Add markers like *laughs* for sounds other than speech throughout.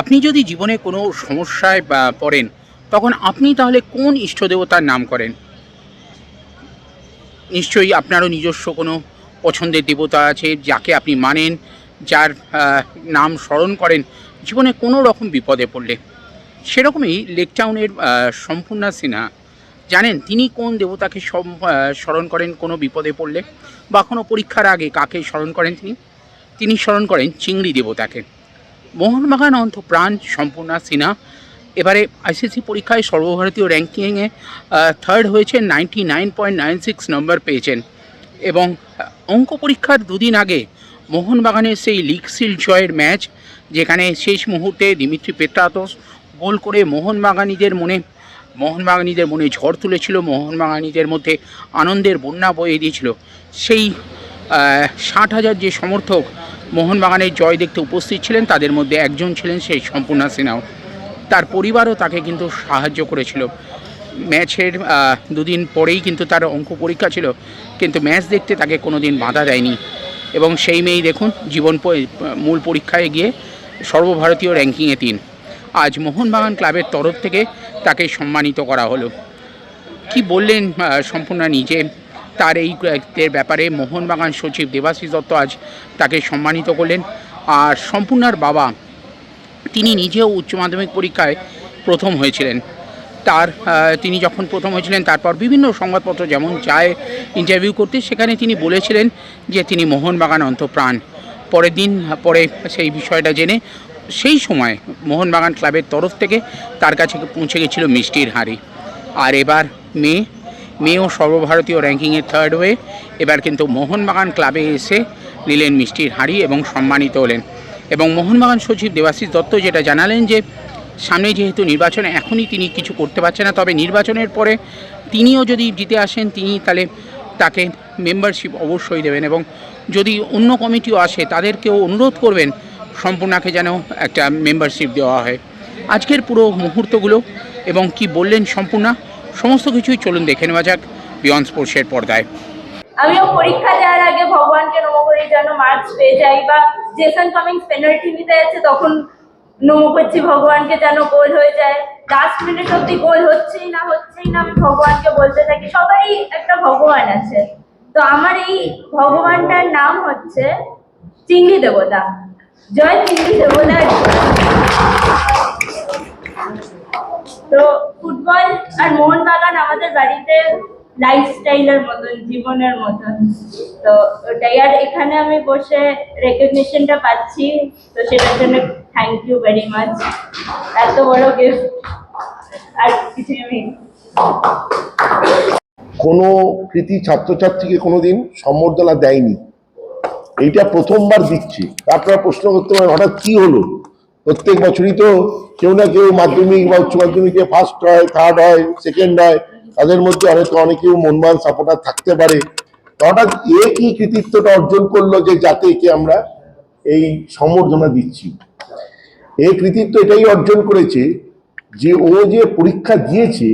আপনি যদি জীবনে কোনো সমস্যায় পড়েন, তখন আপনি তাহলে কোন ইষ্ট দেবতার নাম করেন? নিশ্চয়ই আপনারও নিজস্ব কোনো পছন্দের দেবতা আছে যাকে আপনি মানেন, যার নাম স্মরণ করেন। জীবনে কোনো রকম বিপদে পড়লে। সেরকমই লেকটাউনের সম্পূর্ণা সিনহা জানেন তিনি কোন দেবতাকে স্মরণ করেন, কোনো বিপদে পড়লে? বা কোনো পরীক্ষার আগে কাকে স্মরণ করেন তিনি? তিনি স্মরণ করেন চিংড়ি দেবতাকে। মোহনবাগান অন্ত প্রাণ সম্পূর্ণা সিনহা। এবারে আইসিসি পরীক্ষায় সর্বভারতীয় র্যাঙ্কিংয়ে থার্ড হয়েছে ninety nine point nine six number পেয়েছেন। এবং অঙ্ক পরীক্ষার দুদিন আগে মোহনবাগানের সেই লিগ সিল জয়ের ম্যাচ যেখানে শেষ মুহূর্তে দিমিত্রি পেট্রাতস গোল করে মোহনবাগানীদের মনে মোহনবাগানীদের মনে ঝড় তুলেছিল মোহনবাগানীদের মধ্যে আনন্দের বন্যা বয়ে দিয়েছিল। সেই ষাট হাজার যে সমর্থক মোহনবাগানের জয় দেখতে উপস্থিত ছিলেন। তাদের মধ্যে একজন ছিলেন সেই সম্পূর্ণা সিনহাও তার পরিবারও তাকে কিন্তু সাহায্য করেছিল। ম্যাচের দুদিন পরেই কিন্তু তার অঙ্ক পরীক্ষা ছিল। কিন্তু ম্যাচ দেখতে তাকে কোনো দিন বাধা দেয়নি। এবং সেই মেয়েই দেখুন, জীবন মূল পরীক্ষায় গিয়ে সর্বভারতীয় র্যাঙ্কিংয়ে তিন। আজ মোহনবাগান ক্লাবের তরফ থেকে তাকে সম্মানিত করা হলো। কি বললেন সম্পূর্ণা নিজে? তার এই ব্যাপারে মোহনবাগান সচিব দেবাশিস দত্ত আজ তাকে সম্মানিত করলেন। আর সম্পূর্ণার বাবা তিনি নিজেও উচ্চ মাধ্যমিক পরীক্ষায় প্রথম হয়েছিলেন। তার তিনি যখন প্রথম হয়েছিলেন, তারপর বিভিন্ন সংবাদপত্র যেমন যায় ইন্টারভিউ করতে, সেখানে তিনি বলেছিলেন যে তিনি মোহনবাগান অন্তপ্রাণ। পরের দিন, পরে সেই বিষয়টা জেনে সেই সময় মোহনবাগান ক্লাবের তরফ থেকে তার কাছে পৌঁছে গেছিল মিষ্টির হাঁড়ি। আর এবার মেয়ে মেয়েও সর্বভারতীয় র্যাঙ্কিংয়ে থার্ড হয়ে এবার কিন্তু মোহনবাগান ক্লাবে এসে নিলেন মিষ্টির হাঁড়ি এবং সম্মানিত হলেন। এবং মোহনবাগান সচিব দেবাশিস দত্ত যেটা জানালেন যে, সামনে যেহেতু নির্বাচন এখনই তিনি কিছু করতে পারছেন না, তবে নির্বাচনের পরে তিনিও যদি জিতে আসেন, তিনি তাহলে তাকে মেম্বারশিপ অবশ্যই দেবেন এবং যদি অন্য কমিটিও আসে, তাদেরকেও অনুরোধ করবেন সম্পূর্ণাকে যেন একটা মেম্বারশিপ দেওয়া হয়। আজকের পুরো মুহূর্তগুলো এবং কি বললেন সম্পূর্ণা সমস্ত কিছুই চলুন দেখে নেওয়া যাক বিয়ন্ড স্পোর্টসের পর্দায়। আমিও পরীক্ষা দেওয়ার আগে ভগবানকে নম করি, যেন মার্কস পেয়ে যাই বা জেসন কামিংস পেনাল্টি নিতে যাচ্ছে, তখন নম করছি ভগবানকে যেন গোল হয়ে যায়। লাস্ট মিনিট অব্দি গোল হচ্ছেই না হচ্ছেই না, আমি ভগবানকে বলতে থাকি, সবাই একটা ভগবান আছে। তো আমার এই ভগবানটার নাম হচ্ছে চিংড়ি দেবতা। জয় চিংড়ি দেবতা। তো ফুটবল আর মোহনবাগান আমাদের বাড়িতে লাইফস্টাইলের মতন, জীবনের মতন। তো ওটাই। আর এখানে আমি বসে রেকগনিশনটা পাচ্ছি, তো সেটার জন্য থ্যাংক ইউ ভেরি মাচ এত বড় গিফট আর কিছু আমি কোনো কৃতি ছাত্রছাত্রীকে কোনোদিন সম্বর্ধনা দেয়নি। এইটা প্রথমবার দিচ্ছি। আপনারা প্রশ্ন করতে পারেন, হঠাৎ কি হলো? প্রত্যেক বছরই তো কেউ না কেউ মাধ্যমিক বা উচ্চ মাধ্যমিকে ফার্স্ট হয় থার্ড হয় সেকেন্ড হয়, তাদের মধ্যে হয়তো অনেকেও মনমান সাপোর্টার থাকতে পারে। হঠাৎ এ কি কৃতিত্বটা অর্জন করল যে যাতে একে আমরা এই সম্বর্ধনা দিচ্ছি? এই কৃতিত্ব এটাই অর্জন করেছে যে ও যে পরীক্ষা দিয়েছে,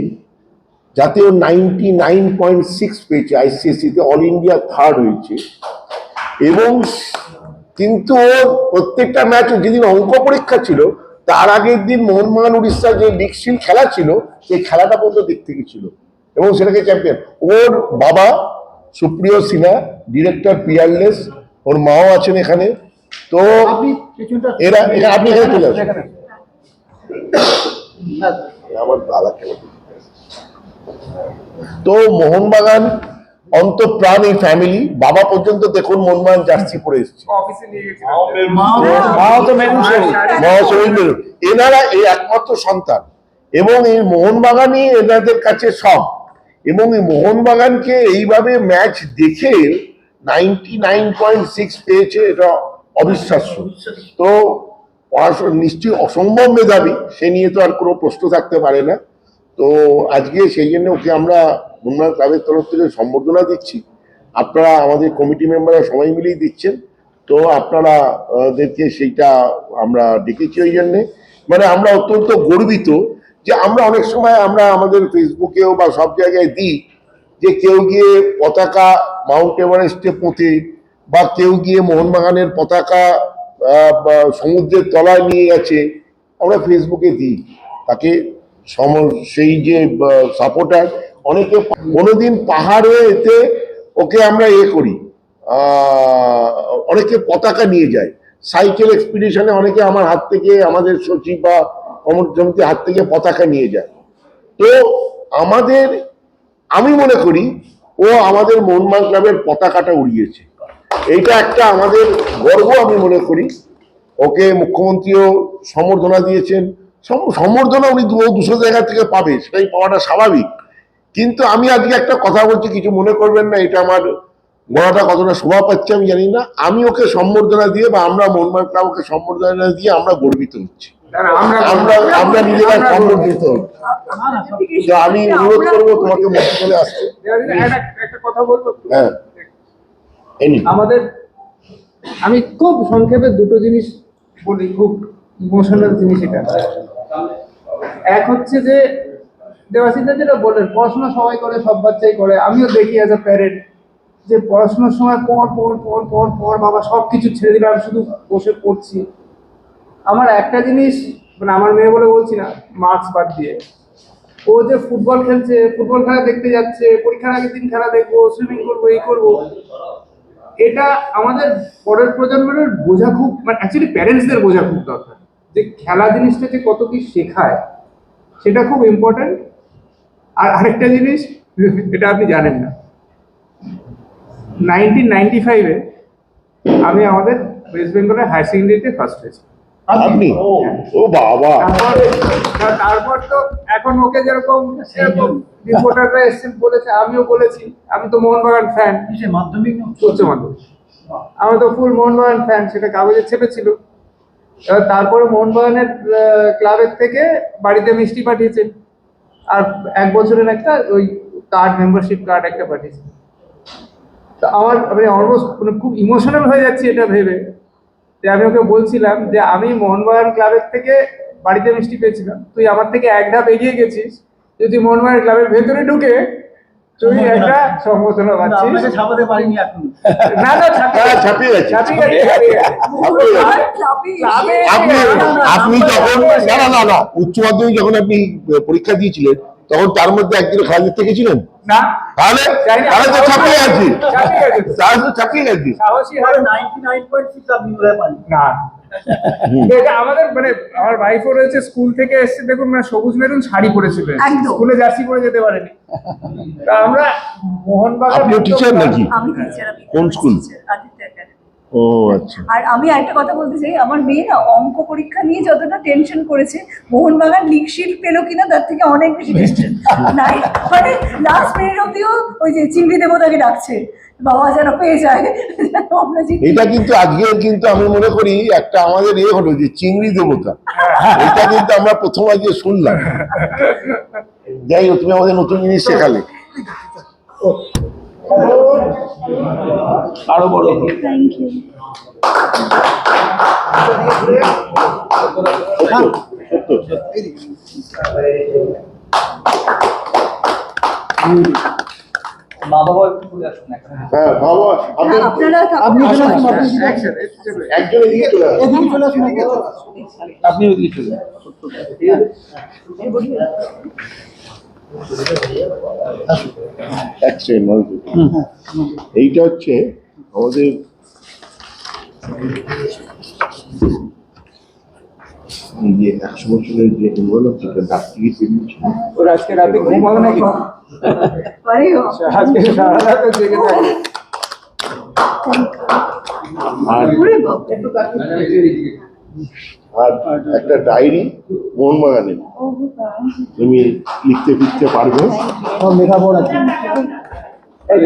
যাতে ও নাইনটি নাইন পয়েন্ট সিক্স পেয়েছে আইসিএসসিতে অল ইন্ডিয়া থার্ড হয়েছে। এবং কিন্তু ওর প্রত্যেকটা ম্যাচ যেদিন অঙ্ক পরীক্ষা ছিল তার আগের দিন মোহনবাগান উড়িষ্যার যে লিগশিল খেলা ছিল সেই খেলাটা পর্যন্ত দেখতে গেছিল এবং সেটাকে চ্যাম্পিয়ন ওর বাবা সুপ্রিয় সিনহা ডিরেক্টর পিয়ারলেস ওর মাও আছেন এখানে। তো এরা আপনি এখানে চলে আসুন। আমার দাদা খেলা তো মোহনবাগান অন্তপ্রাণ এই ফ্যামিলি বাবা পর্যন্ত দেখুন মোহনবাগান জার্সি পরে এসছে। এনারা এই একমাত্র সন্তান। এবং এই মোহনবাগানই এনাদের কাছে সব। এবং এই মোহনবাগানকে এইভাবে ম্যাচ দেখে নাইনটি নাইন পয়েন্ট সিক্স পেয়েছে এটা অবিশ্বাস্য। তো পড়াশোনা নিশ্চয়ই অসম্ভব মেধাবী। সে নিয়ে তো আর কোনো প্রশ্ন থাকতে পারে না। তো আজকে সেই জন্য ওকে আমরা মোহনবাগান ক্লাবের তরফ থেকে সম্বর্ধনা দিচ্ছি। আপনারা আমাদের কমিটি মেম্বাররা সবাই মিলেই দিচ্ছেন। তো আপনারা, দেরকে সেইটা আমরা ডেকেছি ওই জন্যে। মানে আমরা অত্যন্ত গর্বিত যে আমরা অনেক সময় আমরা আমাদের ফেসবুকেও বা সব জায়গায় দিই যে কেউ গিয়ে পতাকা মাউন্ট এভারেস্টে পোঁতে বা কেউ গিয়ে মোহনবাগানের পতাকা সমুদ্রের তলায় নিয়ে গেছে, আমরা ফেসবুকে দিই। তাকে সম, সেই যে সাপোর্টার অনেকে কোনোদিন পাহাড়ে এতে ওকে আমরা এ করি। অনেকে পতাকা নিয়ে যায়। সাইকেল এক্সপিডিশনে অনেকে আমার হাত থেকে, আমাদের সচিব বা কমিটি সমিতির হাত থেকে পতাকা নিয়ে যায়। তো আমাদের, আমি মনে করি, ও আমাদের মোহনবাগান ক্লাবের পতাকাটা উড়িয়েছে। এইটা একটা আমাদের গর্ব, আমি মনে করি। ওকে মুখ্যমন্ত্রীও সম্বর্ধনা দিয়েছেন। সম- সম্বর্ধনা উনি দুশো জায়গা থেকে পাবে, সেটাই পাওয়াটা স্বাভাবিক। কিন্তু আমি আজকে একটা কথা বলছি কিছু মনে করবেন না এটা আমার গলাটা কতটা শোভা পাচ্ছে আমি জানি না। আমি ওকে সম্বর্ধনা দিয়ে বা আমরা মোহনবাগান ক্লাব ওকে সম্বর্ধনা দিয়ে আমরা গর্বিত হচ্ছি। আমরা আমরা নিজেরা সম্বর্ধিত। হচ্ছি আমি অনুরোধ করব তোমাকে মধ্যে চলে আসতে। হ্যাঁ। আমাদের আমি খুব সংক্ষেপে দুটো জিনিস বলি খুব ইমোশনাল জিনিস এটা। এক হচ্ছে যে দেবাশিসদা যেটা বললেন, পড়াশোনা সবাই করে, সব বাচ্চাই করে। আমিও দেখি অ্যাজ আ প্যারেন্ট যে পড়াশোনার সময় পর পর পর পর পর বাবা সব কিছু ছেড়ে দিলাম শুধু বসে পড়ছি। আমার একটা জিনিস মানে আমার মেয়ে বলে বলছি না মার্কস বাদ দিয়ে। ও যে ফুটবল খেলছে, ফুটবল খেলা দেখতে যাচ্ছে, পরীক্ষার আগের দিন খেলা দেখব সুইমিং করব, এই করব। এটা আমাদের পরের প্রজন্মের বোঝা খুব মানে অ্যাকচুয়ালি প্যারেন্টসদের বোঝা খুব দরকার। যে খেলা জিনিসটা যে কত কি শেখায়, সেটা খুব ইম্পর্ট্যান্ট আর আরেকটা জিনিস এটা আপনি জানেন না। নাইনটিন নাইনটি ফাইভে আমি আমাদের ওয়েস্ট বেঙ্গলের হায়ার সেকেন্ডারিতে ফার্স্ট হয়েছি। আপনি? ও বাবা। তারপর তারপর তো এখন ওকে যেরকম সেরকম রিপোর্টাররা এসেছেন বলেছে আমিও বলেছি। আমি তো মোহনবাগান ফ্যান মাধ্যমিক উচ্চ? মাধ্যমিক। আমি তো ফুল মোহনবাগান ফ্যান সেটা কাগজে ছেপেছিল। এবার তারপরে মোহনবাগানের ক্লাবের থেকে বাড়িতে মিষ্টি পাঠিয়েছে। আর এক বছরের একটা ওই কার্ড মেম্বারশিপ কার্ড একটা পাঠিয়েছে। তো আমার আমি অলমোস্ট মানে খুব ইমোশনাল হয়ে যাচ্ছি এটা ভেবে যে আমি ওকে বলছিলাম যে আমি মোহনবাগান ক্লাবের থেকে বাড়িতে মিষ্টি পেয়েছিলাম। তুই আমার থেকে এক ধাপ এগিয়ে গেছিস। যদি মোহনবাগান ক্লাবের ভেতরে ঢুকে তুই একটা সম্বোধনা আপনাকে ছাপাতে পারিনি এখন না না ছাপিয়ে হ্যাঁ, গেছে। ছাপিয়ে গেছে, ছাপিয়ে গেছে। ছাপিয়ে গেছে। ক্লাবে আপনি না, না, আপনি যখন না না না না উচ্চ মাধ্যমিক যখন আপনি পরীক্ষা দিয়েছিলেন তখন তার মধ্যে একদিন খেলা দেখতে গেছিলেন না তাহলে তাহলে তো ছাপিয়ে গেছি ছাপিয়ে তাহলে তো ছাপিয়ে গেছি সাহসী হয় আপনি পান না আমাদের মানে আমার ওয়াইফও রয়েছে স্কুল থেকে এসেছে দেখুন না সবুজ মেরুন শাড়ি পরেছিল। স্কুলে জার্সি পরে যেতে পারেনি তা আমরা মোহনবাগান টিচার নাকি আমি টিচার আমি কোন স্কুল? ও আচ্ছা। আর আমি একটা কথা বলতে চাই আমার মেয়ে না অঙ্ক পরীক্ষা নিয়ে যতটা টেনশন করেছে মোহনবাগান লিগ পেল কিনা তার থেকে অনেক বেশি টেনশন *laughs* নাই মানে লাস্ট মিনিট অব্দিও ওই যে চিংড়ি দেবতাকে ডাকছে বাবা যেন পেয়ে যায় এটা কিন্তু আজকে কিন্তু আমি মনে করি একটা আমাদের এ হলো যে চিংড়ি দেবতা এটা কিন্তু আমরা প্রথম আজকে শুনলাম। *laughs* যাই হোক তুমি আমাদের নতুন জিনিস শেখালে। আরও বড় Thank you. মা বাবা হ্যাঁ বাবা আপনি হ্যাঁ, আপনি। একজন এদিকে চলে আসুন। চলে আসুন। ওদিকে চলে এইটা হচ্ছে আমাদের যে একশো বছরের যে ইনভলভ যেটা ডাক টিকিট বেরিয়েছিল আজকে রাতে ঘুমাবে নাকি? আজকে সারা রাত জেগে থাকবে আর ওরে বাবা। আর একটা ডায়েরি মোহনবাগানের। তুমি লিখতে ফিরতে পারবে। লেখাপড়া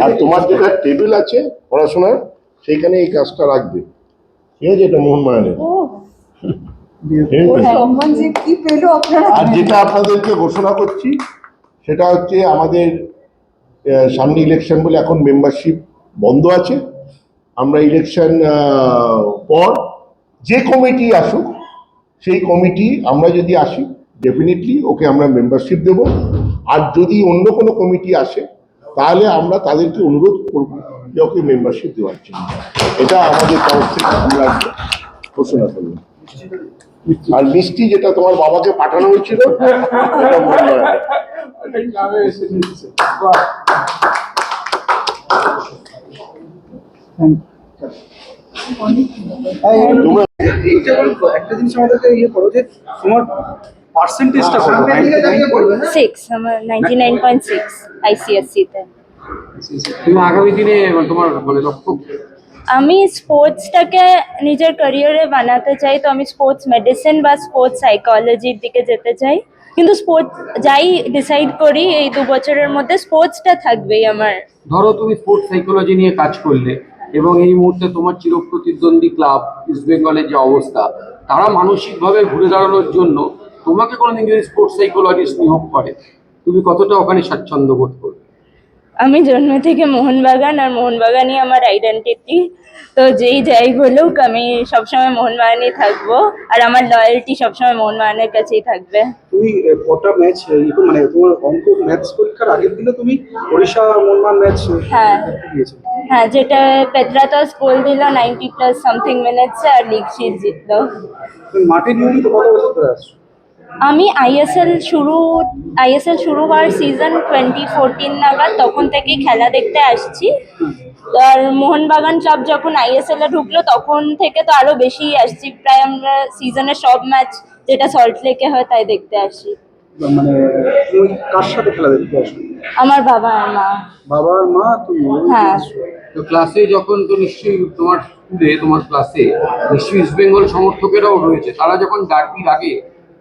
আর তোমার যেটা টেবিল আছে পড়াশোনার সেইখানে এই কাজটা রাখবে। ঠিক আছে এটা মোহনবাগানের। ও, ঠিক ওর আছে? সম্মান যে কি পেল আপনারা। আর যেটা আপনাদেরকে ঘোষণা করছি সেটা হচ্ছে আমাদের সামনে ইলেকশন বলে এখন মেম্বারশিপ বন্ধ আছে। আমরা ইলেকশন পর যে কমিটি আসুক সেই কমিটি আমরা যদি আসি ডেফিনেটলি ওকে আমরা মেম্বারশিপ দেব। আর যদি অন্য কোনো কমিটি আসে তাহলে আমরা তাদেরকে অনুরোধ করব যে ওকে মেম্বারশিপ দেওয়ার জন্য। এটা আমাদের তরফ থেকে আমরা ঘোষণা করলাম আর মিষ্টি যেটা তোমার বাবাকে পাঠানো হয়েছিল একটা জিনিস আমাদেরকে ইয়ে করো যে তোমার পার্সেন্টেজটা কত সিক্স আমার নাইনটি নাইন পয়েন্ট সিক্স আইসিএসসিতে তুমি আগামী দিনে তোমার মানে লক্ষ্য আমি স্পোর্টসটাকে নিজের ক্যারিয়ারে বানাতে চাই তো আমি স্পোর্টস মেডিসিন বা স্পোর্টস সাইকোলজির দিকে যেতে চাই। কিন্তু স্পোর্টস যাই ডিসাইড করি এই দু বছরের মধ্যে স্পোর্টসটা থাকবেই আমার। ধরো তুমি স্পোর্টস সাইকোলজি নিয়ে কাজ করলে এবং এই মুহূর্তে তোমার চিরপ্রতিদ্বন্দ্বী ক্লাব ইস্ট বেঙ্গলের যে অবস্থা তারা মানসিকভাবে ঘুরে দাঁড়ানোর জন্য তোমাকে কোনোদিন যদি স্পোর্টস সাইকোলজিস্ট নিয়োগ করে তুমি কতটা ওখানে স্বাচ্ছন্দ্য বোধ করবে? আমি জন্ম থেকে মোহনবাগান আর মোহনবাগানই আমার আইডেন্টিটি তো যেই যাই বলুক আমি সবসময় মোহনবাগানই থাকব আর আমার লয়্যালটি সবসময় মোহনবাগানের কাছেই থাকবে। তুমি কটা ম্যাচ মানে তোমার অঙ্ক ম্যাথস পরীক্ষার আগের দিনে তুমি ওড়িশা মনমান ম্যাচ হ্যাঁ। হ্যাঁ যেটা পেত্রাতস গোল দিল নাইনটি প্লাস সামথিং মিনিটসে আর লিগ শিট জিতলো। তুমি মাঠে নিয়মিত কত বছর ধরে আসছো? আমি আইএসএল শুরু আইএসএল শুরু হওয়ার সিজন টোয়েন্টি ফোরটিন নাগাদ তখন থেকেই খেলা দেখতে আসছি। আর মোহনবাগান ক্লাব যখন আইএসএল এ ঢুকলো তখন থেকে তো আরও বেশি আসছি। প্রায় আমরা সিজনের সব ম্যাচ যেটা সল্ট লেকে হয় তাই দেখতে আসি। মানে কার সাথে খেলা দেখতে আসো আমার বাবা আর মা। বাবা আর মা তুমি? হ্যাঁ। তো ক্লাসে যখন তো নিশ্চয়ই তোমার স্কুলে তোমার ক্লাসে নিশ্চয়ই ইস্ট বেঙ্গল সমর্থকেরাও রয়েছে। তারা যখন ডার্বি লাগে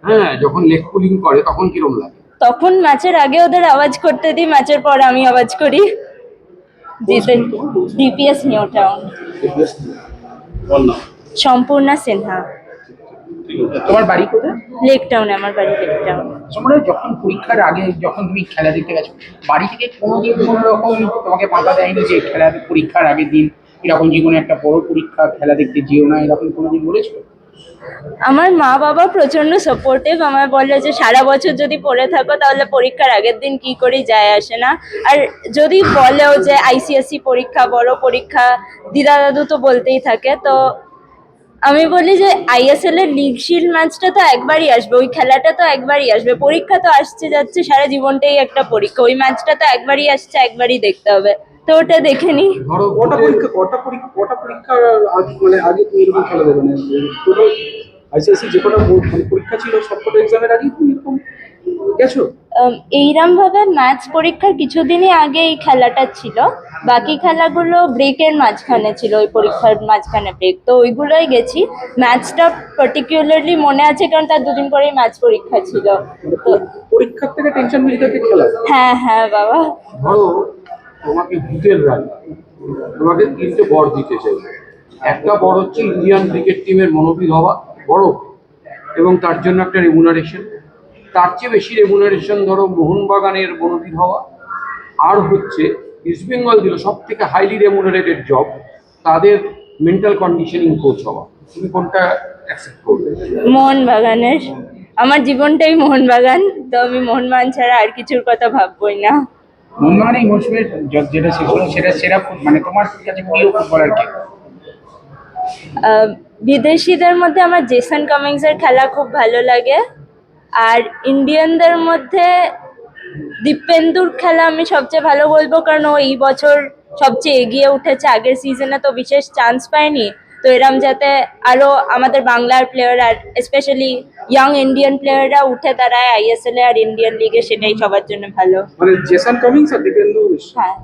হ্যাঁ যখন লেগ পুলিং করে তখন কিরম লাগে? তখন ম্যাচের আগে ওদের আওয়াজ করতে দিই ম্যাচের পর আমি আওয়াজ করি। জিতে DPS new town. Sampurna Sinha. তোমার বাড়ি কোথায়? লেক টাউনে আমার বাড়ি লেক টাউন। তোমরা যখন পরীক্ষার আগে যখন তুমি খেলা দেখতে গেছো বাড়ি থেকে কোনোদিন কোনো রকম তোমাকে পাতা দেয়নি যে খেলা পরীক্ষার আগের দিন এরকম জীবনে একটা বড় পরীক্ষা খেলা দেখতে যেও না এরকম কোনোদিন বলেছ? আমার মা বাবা প্রচণ্ড সাপোর্টিভ আমায় বলে যে, সারা বছর যদি পড়ে থাকো, তাহলে পরীক্ষার আগের দিন কি করি যায় আসে না। আর যদি বলেও যে, আইসিএসসি পরীক্ষা বড় পরীক্ষা, দিদা দাদু তো বলতেই থাকে। তো আমি বলি যে, আইএসএল এর লিগ ম্যাচটা তো একবারই আসবে, ওই খেলাটা তো একবারই আসবে, পরীক্ষা তো আসছে যাচ্ছে, সারা জীবনটাই একটা পরীক্ষা, ওই ম্যাচটা তো একবারই আসছে, একবারই দেখতে হবে। তো ওটা দেখে নি। কটা পরীক্ষা কটা পরীক্ষা কটা পরীক্ষার আগে মানে আগে তুমি এরকম খেলা দেবে? মানে টোটাল আইসিআইসি যে কটা মানে পরীক্ষা ছিল সব কটা এক্সামের আগেই তুমি এরকম গেছো? এইরকম ভাবে ম্যাথস পরীক্ষার কিছুদিনই আগে এই খেলাটা ছিল। বাকি খেলাগুলো ব্রেকের মাঝখানে ছিল ওই পরীক্ষার মাঝখানে ব্রেক তো ওইগুলোই গেছি। ম্যাথসটা পার্টিকুলারলি মনে আছে কারণ তার দুদিন পরেই ম্যাথস পরীক্ষা ছিল। মানে তো পরীক্ষার থেকে টেনশন খেলা? হ্যাঁ হ্যাঁ বাবা। ধরো তোমাকে ভূতের রানী তোমাকে তিনটে বর দিতে চাই একটা বড় হচ্ছে ইন্ডিয়ান ক্রিকেট টিমের মনোবিদ হওয়া বড় এবং তার জন্য একটা রেমুনারেশন তার চেয়ে বেশি রেমুনারেশন ধরো মোহনবাগানের মনোবিদ হওয়া। আর হচ্ছে ইস্ট বেঙ্গল দিল সব থেকে হাইলি রেমুনারেটেড জব তাদের মেন্টাল কন্ডিশনিং কোচ হওয়া। তুমি কোনটা অ্যাকসেপ্ট মোহনবাগানের। আমার জীবনটাই মোহনবাগান, তো আমি মোহনবাগান ছাড়া আর কিছুর কথা ভাববই না। সেটা, সেরা মানে তোমার কাছে প্রিয় ফুটবলার কে? বিদেশিদের মধ্যে আমার জেসন কামিংসের খেলা খুব ভালো লাগে। আর ইন্ডিয়ানদের মধ্যে দীপেন্দুর খেলা আমি সবচেয়ে ভালো বলব, কারণ ও এই বছর সবচেয়ে এগিয়ে উঠেছে। আগের সিজনে তো বিশেষ চান্স পায়নি। তো এরম যাতে আরও আমাদের বাংলার প্লেয়ার আর স্পেশালি ইয়াং ইন্ডিয়ান প্লেয়াররা উঠে দাঁড়ায় আইএসএল এ আর ইন্ডিয়ান লিগে সেটাই সবার জন্য ভালো। মানে জেসন কামিংস আর দীপেন্দু হ্যাঁ।